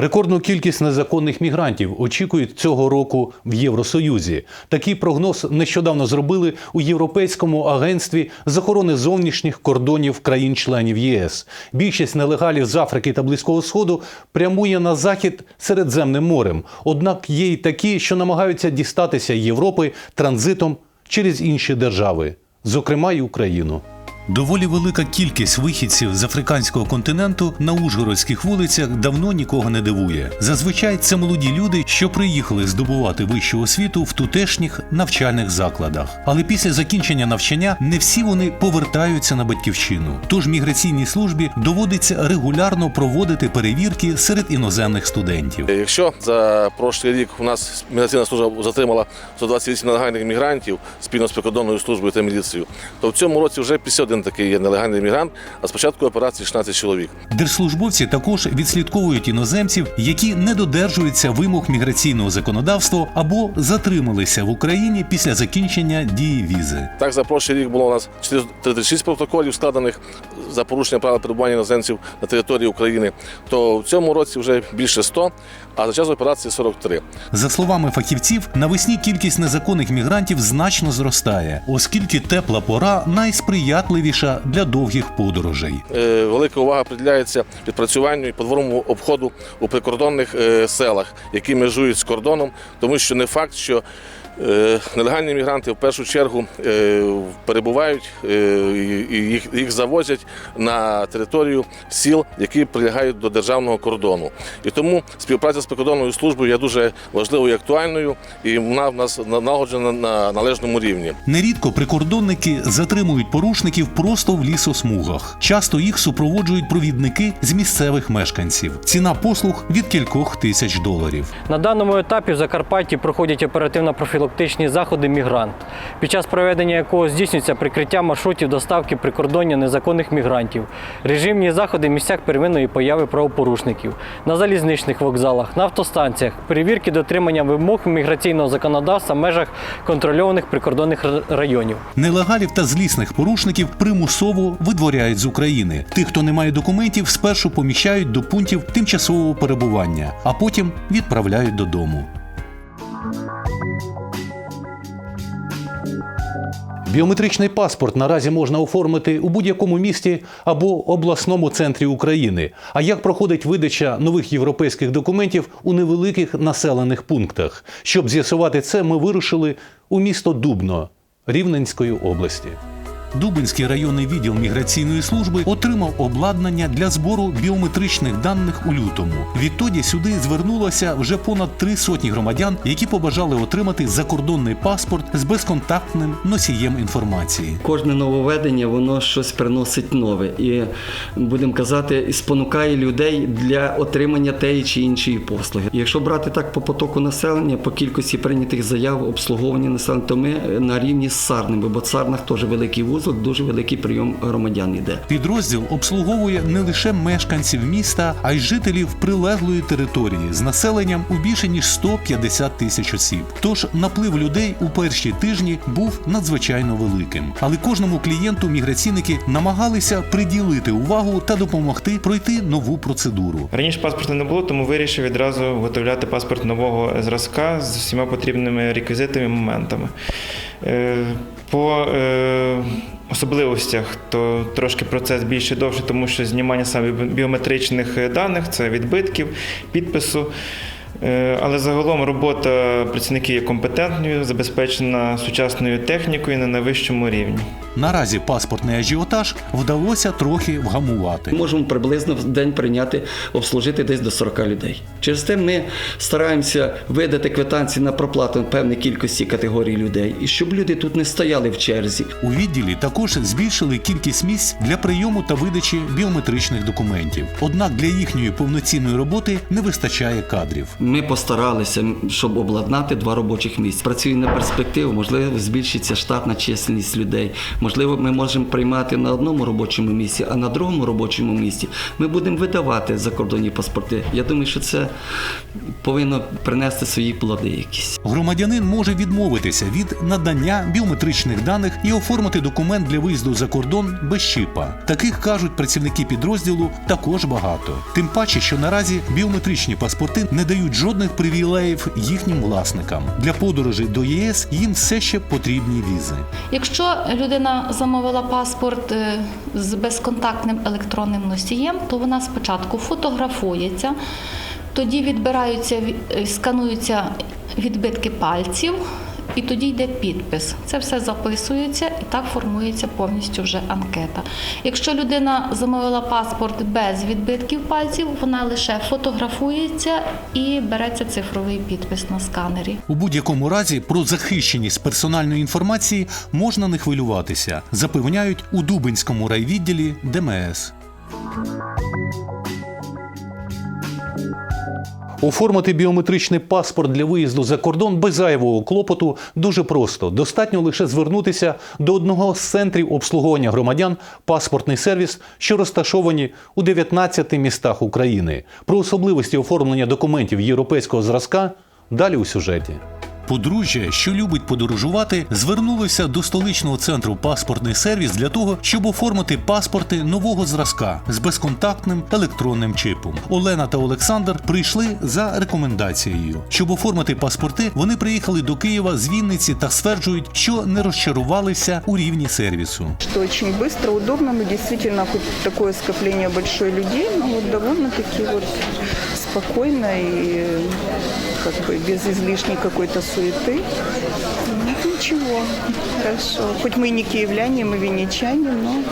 Рекордну кількість незаконних мігрантів очікують цього року в Євросоюзі. Такий прогноз нещодавно зробили у Європейському агентстві з охорони зовнішніх кордонів країн-членів ЄС. Більшість нелегалів з Африки та Близького Сходу прямує на захід Середземним морем. Однак є й такі, що намагаються дістатися Європи транзитом через інші держави, зокрема й Україну. Доволі велика кількість вихідців з африканського континенту на ужгородських вулицях давно нікого не дивує. Зазвичай це молоді люди, що приїхали здобувати вищу освіту в тутешніх навчальних закладах. Але після закінчення навчання не всі вони повертаються на батьківщину. Тож міграційній службі доводиться регулярно проводити перевірки серед іноземних студентів. Якщо за прошлий рік у нас міграційна служба затримала 128 нелегальних мігрантів спільно з прикордонною службою та міліцією, то в цьому році вже 51 такий є нелегальний мігрант, а спочатку операції 16 чоловік. Держслужбовці також відслідковують іноземців, які не додержуються вимог міграційного законодавства або затрималися в Україні після закінчення дії візи. Так, за прошлий рік було у нас 436 протоколів складених за порушення правил перебування іноземців на території України, то в цьому році вже більше 100, а за час операції 43. За словами фахівців, навесні кількість незаконних мігрантів значно зростає, оскільки тепла пора найсприятливіша для довгих подорожей. Е, Велика увага приділяється відпрацюванню і подворому обходу у прикордонних е, селах, які межують з кордоном, тому що не факт, що нелегальні мігранти в першу чергу е, перебувають е, і- їх, їх завозять на територію сіл, які прилягають до державного кордону. І тому співпраця з прикордонною службою є дуже важливою і актуальною, і вона в нас налагоджена на належному рівні. Нерідко прикордонники затримують порушників просто в лісосмугах. Часто їх супроводжують провідники з місцевих мешканців. Ціна послуг від кількох тисяч доларів. На даному етапі в Закарпатті проходять оперативно-профілактичні заходи мігрант, під час проведення якого здійснюється прикриття маршрутів доставки прикордоння незаконних мігрантів, режимні заходи в місцях первинної появи правопорушників, на залізничних вокзалах, на автостанціях, перевірки дотримання вимог міграційного законодавства в межах контрольованих прикордонних районів. Нелегалів та злісних порушників примусово видворяють з України. Тих, хто не має документів, спершу поміщають до пунктів тимчасового перебування, а потім відправляють додому. Біометричний паспорт наразі можна оформити у будь-якому місті або обласному центрі України. А як проходить видача нових європейських документів у невеликих населених пунктах? Щоб з'ясувати це, ми вирушили у місто Дубно Рівненської області. Дубинський районний відділ міграційної служби отримав обладнання для збору біометричних даних у лютому. Відтоді сюди звернулося вже понад три сотні громадян, які побажали отримати закордонний паспорт з безконтактним носієм інформації. Кожне нововведення воно щось приносить нове і будемо казати, спонукає людей для отримання тієї чи іншої послуги. Якщо брати так по потоку населення, по кількості прийнятих заяв, обслуговування населення, то ми на рівні з Сарними, бо Сарнах теж великий вузол, дуже великий прийом громадян іде. Підрозділ обслуговує не лише мешканців міста, а й жителів прилеглої території з населенням у більше ніж 150 тисяч осіб. Тож наплив людей у перші тижні був надзвичайно великим. Але кожному клієнту міграційники намагалися приділити увагу та допомогти пройти нову процедуру. Раніше паспорта не було, тому вирішив відразу виготовляти паспорт нового зразка з всіма потрібними реквізитами і моментами. Е, По е, особливостях, то трошки процес більше довше, тому що знімання саме біометричних е, даних це відбитків, підпису. Але загалом робота працівників є компетентною, забезпечена сучасною технікою на найвищому рівні. Наразі паспортний ажіотаж вдалося трохи вгамувати. Можемо приблизно в день прийняти, обслужити десь до 40 людей. Через те ми стараємося видати квитанції на проплату певної кількості категорій людей, і щоб люди тут не стояли в черзі. У відділі також збільшили кількість місць для прийому та видачі біометричних документів. Однак для їхньої повноцінної роботи не вистачає кадрів. Ми постаралися, щоб обладнати два робочих місця. Працює на перспективу, можливо, збільшиться штатна чисельність людей. Можливо, ми можемо приймати на одному робочому місці, а на другому робочому місці ми будемо видавати закордонні паспорти. Я думаю, що це повинно принести свої плоди якісь. Громадянин може відмовитися від надання біометричних даних і оформити документ для виїзду за кордон без чіпа. Таких кажуть працівники підрозділу також багато. Тим паче, що наразі біометричні паспорти не дають жодних привілеїв їхнім власникам. Для подорожей до ЄС їм все ще потрібні візи. Якщо людина замовила паспорт е, з безконтактним електронним носієм, то вона спочатку фотографується, тоді відбираються, е, скануються відбитки пальців, і тоді йде підпис. Це все записується і так формується повністю вже анкета. Якщо людина замовила паспорт без відбитків пальців, вона лише фотографується і береться цифровий підпис на сканері. У будь-якому разі про захищеність персональної інформації можна не хвилюватися, запевняють у Дубинському райвідділі ДМС. Оформити біометричний паспорт для виїзду за кордон без зайвого клопоту дуже просто. Достатньо лише звернутися до одного з центрів обслуговування громадян паспортний сервіс, що розташовані у 19 містах України. Про особливості оформлення документів європейського зразка далі у сюжеті. Подружжя, що любить подорожувати, звернулося до столичного центру паспортний сервіс для того, щоб оформити паспорти нового зразка з безконтактним електронним чипом. Олена та Олександр прийшли за рекомендацією. Щоб оформити паспорти, вони приїхали до Києва з Вінниці та стверджують, що не розчарувалися у рівні сервісу. что очень быстро, удобно. Мы действительно, хоть такое скопление большое людей, но вот довольно-таки вот спокойно и э, как бы без излишней какой-то суеты. Ну, ничего, хорошо. Хоть мы и не киевляне, мы венечане, но нам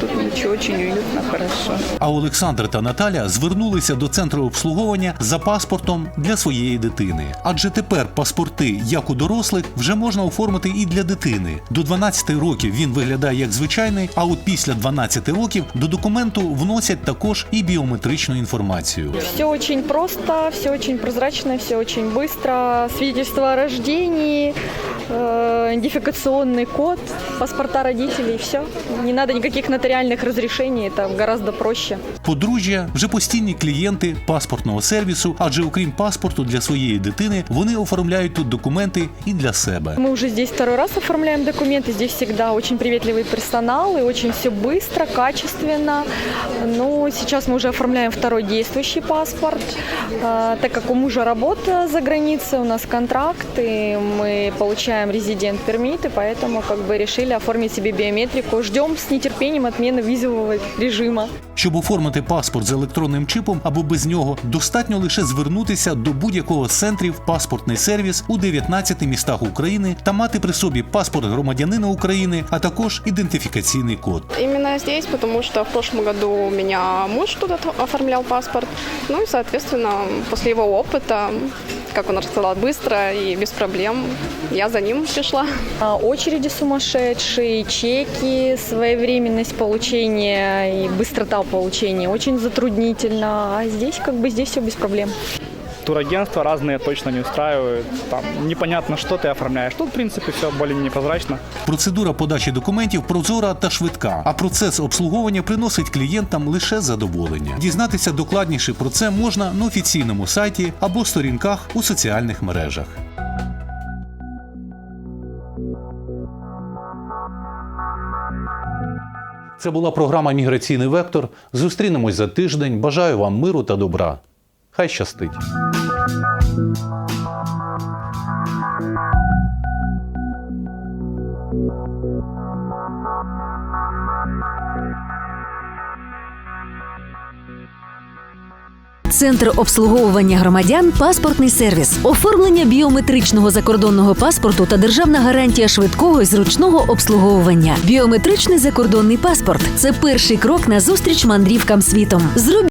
тут ничего, очень уютно, хорошо. А Олександр та Наталя звернулися до центру обслуговування за паспортом для своєї дитини. Адже тепер паспорти, як у дорослих, вже можна оформити і для дитини. До 12 років він виглядає як звичайний, а от після 12 років до документу вносять також і біометричну інформацію. Все очень просто, все очень прозрачно, все очень быстро. Свидетельство о рождении, э, идентификационный код, паспорта родителей, все. Не надо никаких нотариальных разрешений, это гораздо проще. Подружжя вже постійні клієнти паспортного сервісу, адже окрім паспорту для своєї дитини, вони оформляють тут документи і для себе. Мы уже здесь второй раз оформляем документы, здесь всегда очень приветливый персонал и очень все быстро, качественно. Ну, сейчас мы уже оформляем второй действующий паспорт, А, так как у мужа работа за границей, у нас контракт, и мы получаем резидент пермит, и поэтому как бы решили оформить себе биометрику. Ждем с нетерпением отмены визового режима. Щоб оформити паспорт з електронним чипом або без нього, достатньо лише звернутися до будь-якого з центрів паспортний сервіс у 19 містах України та мати при собі паспорт громадянина України, а також ідентифікаційний код. Именно здесь, потому что в прошлом году у меня муж тут оформлял паспорт. Ну и, соответственно, после его опыта, как он рассказал, быстро и без проблем, я за ним пришла. А, Очереди сумасшедшие, чеки, своевременность получения и быстрота получения очень затруднительно. А здесь как бы здесь все без проблем. турагентства разные точно не устраивают. Там непонятно, что ты оформляешь. Тут, в принципе, все более-менее. Процедура подачі документів прозора та швидка, а процес обслуговування приносить клієнтам лише задоволення. Дізнатися докладніше про це можна на офіційному сайті або сторінках у соціальних мережах. Це була програма Міграційний вектор. Зустрінемось за тиждень. Бажаю вам миру та добра. Хай щастить. Центр обслуговування громадян паспортний сервіс, оформлення біометричного закордонного паспорту та державна гарантія швидкого і зручного обслуговування. Біометричний закордонний паспорт це перший крок на зустріч мандрівкам світом. Зроб.